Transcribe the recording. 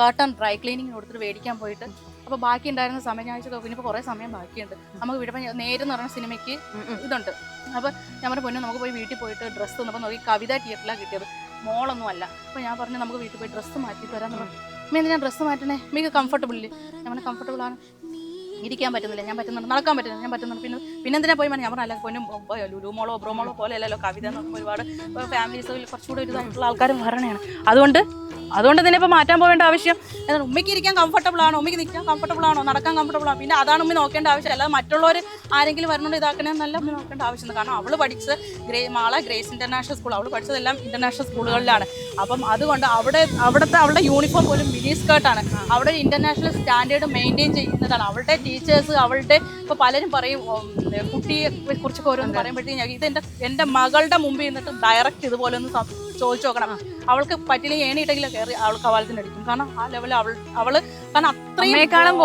Curtain dry cleaning കൊടുത്തിട്ട് മേടിക്കാൻ പോയിട്ട്. അപ്പോൾ ബാക്കി ഉണ്ടായിരുന്ന സമയം ഞാൻ ചോദിച്ചു പിന്നെ കുറെ സമയം ബാക്കിയുണ്ട്. നമുക്ക് വിടുമ്പോൾ നേരെ എന്ന് പറയുന്ന സിനിമയ്ക്ക് ഇതുണ്ട്. അപ്പോൾ ഞാൻ പറഞ്ഞ പൊന്നു നമുക്ക് പോയി വീട്ടിൽ പോയിട്ട് ഡ്രസ്സ് തന്നപ്പോൾ നോക്കി കവിത തിയേറ്ററിലാണ് കിട്ടിയത്. മോളൊന്നും അല്ല. അപ്പോൾ ഞാൻ പറഞ്ഞു നമുക്ക് വീട്ടിൽ പോയി ഡ്രസ്സ് മാറ്റി വരാമെന്ന് പറഞ്ഞു. മീൻ ഞാൻ ഡ്രസ്സ് മാറ്റണേ? മീക്ക് കംഫർട്ടബിൾ ഇല്ലേ? ഞാൻ പറഞ്ഞു കംഫർട്ടബിൾ ആണ്. ഇരിക്കാൻ പറ്റുന്നില്ല. ഞാൻ പറ്റുന്നുണ്ട്. നടക്കാൻ പറ്റുന്നില്ല. ഞാൻ പറ്റുന്നുണ്ട്. പിന്നെ പിന്നെ എന്തിനാ പോയി പറഞ്ഞു ഞാൻ പറഞ്ഞു അല്ല പൊന്നും ലുലുമോളോ ബ്രോമോളോ പോലെ അല്ലല്ലോ കവിത ഒരുപാട് ഫാമിലീസ് കുറച്ചുകൂടി ഒരു ആൾക്കാരും വരണയാണ്. അതുകൊണ്ട് അതുകൊണ്ട് തന്നെ ഇപ്പോൾ മാറ്റാൻ പോകേണ്ട ആവശ്യം. എന്താണ് ഉമ്മയ്ക്ക് ഇരിക്കാൻ കംഫർട്ടബിൾ ആണോ? ഉമ്മയ്ക്ക് നിൽക്കാൻ കംഫർട്ടബിൾ ആണോ? നടക്കാൻ കംഫർട്ടബിൾ ആണോ? പിന്നെ അതാണ് ഉമ്മ നോക്കേണ്ട ആവശ്യം. അല്ലാതെ മറ്റുള്ളവർ ആരെങ്കിലും വരുന്നുണ്ട് ഇതാക്കണമെന്നല്ല ഉമ്മ നോക്കേണ്ട ആവശ്യമില്ല കാരണം അവൾ പഠിച്ചത് ഗ്രേ മാള ഗ്രേസ് ഇന്റർനാഷണൽ സ്കൂൾ. അവൾ പഠിച്ചതെല്ലാം ഇന്റർനാഷണൽ സ്കൂളുകളിലാണ്. അപ്പം അതുകൊണ്ട് അവിടെ അവിടുത്തെ അവളുടെ യൂണിഫോം പോലും മിനി സ്കേർട്ടാണ് അവിടെ ഇന്റർനാഷണൽ സ്റ്റാൻഡേർഡ് മെയിന്റെയിൻ ചെയ്യുന്നതാണ്. അവളുടെ ടീച്ചേഴ്സ് അവളുടെ ഇപ്പോൾ പലരും പറയും കുട്ടിയെ കുറിച്ചൊക്കെ ഓരോന്ന് പറയുമ്പോഴത്തേക്കും ഇത് എന്റെ എന്റെ മകളുടെ മുമ്പിൽ നിന്നിട്ട് ഡയറക്റ്റ് ഇതുപോലെ ഒന്ന് ചോദിച്ചു നോക്കണം അവൾക്ക് പറ്റില്ല ഏണിയിട്ടെങ്കിലും കയറി അവൾ കവാലത്തിനടിക്കും കാരണം ആ ലെവലിൽ അവൾ അവൾ കാരണം അത്രയും. കാരണം